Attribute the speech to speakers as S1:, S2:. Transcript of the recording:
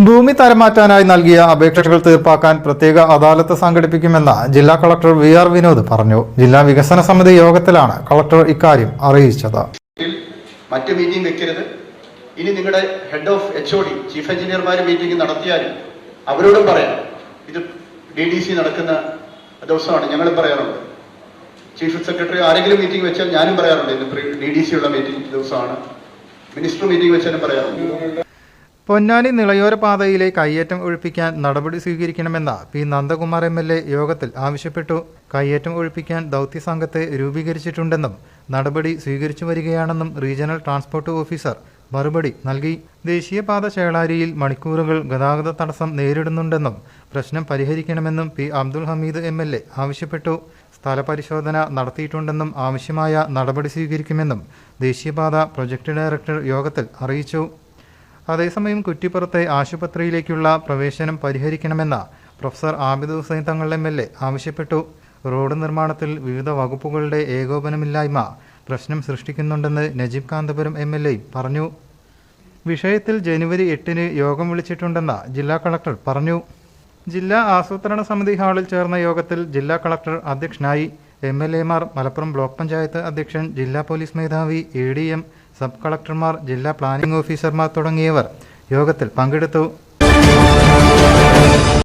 S1: ഭൂമി തരമാറ്റാനായി നൽകിയ അപേക്ഷകൾ തീർപ്പാക്കാൻ പ്രത്യേക അദാലത്ത് സംഘടിപ്പിക്കുമെന്ന് ജില്ലാ കളക്ടർ വി ആർ വിനോദ് പറഞ്ഞു. ജില്ലാ വികസന സമിതി യോഗത്തിലാണ് കളക്ടർ ഇക്കാര്യം അറിയിച്ചത്.
S2: മറ്റ് മീറ്റിംഗ് വെക്കരുത്. ഇനി നിങ്ങളുടെ head of H O D chief എഞ്ചിനീയർമാർ മീറ്റിംഗ് നടത്തിയാലും അവരോടും പറയാം. ഇത് ഡി ഡി സി നടക്കുന്ന ദിവസമാണ് ഞങ്ങൾ പറയാറുണ്ട്. ചീഫ് സെക്രട്ടറി ആരെങ്കിലും മീറ്റിംഗ് വെച്ചാൽ ഞാനും പറയാറുണ്ട് ഇന്ന് ഡി ഡി സി ഉള്ള മീറ്റിംഗ് ദിവസമാണ്. മിനിസ്റ്റർ മീറ്റിംഗ് വെച്ചാലും പറയാറുണ്ട്.
S1: പൊന്നാനി നിളയോര പാതയിലെ കയ്യേറ്റം ഒഴിപ്പിക്കാൻ നടപടി സ്വീകരിക്കണമെന്ന P Nandakumar M L A യോഗത്തിൽ ആവശ്യപ്പെട്ടു. കയ്യേറ്റം ഒഴിപ്പിക്കാൻ ദൗത്യസംഘത്തെ രൂപീകരിച്ചിട്ടുണ്ടെന്നും നടപടി സ്വീകരിച്ചു വരികയാണെന്നും റീജിയണൽ ട്രാൻസ്പോർട്ട് ഓഫീസർ മറുപടി നൽകി. ദേശീയപാത ചേളാരിയിൽ മണിക്കൂറുകൾ ഗതാഗത തടസ്സം നേരിടുന്നുണ്ടെന്നും പ്രശ്നം പരിഹരിക്കണമെന്നും P Abdul Hameed M L A ആവശ്യപ്പെട്ടു. സ്ഥലപരിശോധന നടത്തിയിട്ടുണ്ടെന്നും ആവശ്യമായ നടപടി സ്വീകരിക്കുമെന്നും ദേശീയപാത പ്രൊജക്ട് ഡയറക്ടർ യോഗത്തിൽ അറിയിച്ചു. അതേസമയം കുറ്റിപ്പുറത്തെ ആശുപത്രിയിലേക്കുള്ള പ്രവേശനം പരിഹരിക്കണമെന്ന professor Abid Hussain Thangal M L A ആവശ്യപ്പെട്ടു. റോഡ് നിർമ്മാണത്തിൽ വിവിധ വകുപ്പുകളുടെ ഏകോപനമില്ലായ്മ പ്രശ്നം സൃഷ്ടിക്കുന്നുണ്ടെന്ന് Najeeb Kanthapuram M L A പറഞ്ഞു. വിഷയത്തിൽ ജനുവരി എട്ടിന് യോഗം വിളിച്ചിട്ടുണ്ടെന്ന് ജില്ലാ കളക്ടർ പറഞ്ഞു. ജില്ലാ ആസൂത്രണ സമിതി ഹാളിൽ ചേർന്ന യോഗത്തിൽ ജില്ലാ കളക്ടർ അധ്യക്ഷനായി എം എൽ എമാർ മലപ്പുറം ബ്ലോക്ക് പഞ്ചായത്ത് അധ്യക്ഷൻ ജില്ലാ പോലീസ് മേധാവി എ ഡി എം സബ് കളക്ടർമാർ ജില്ലാ പ്ലാനിംഗ് ഓഫീസർമാർ തുടങ്ങിയവർ യോഗത്തിൽ പങ്കെടുത്തു.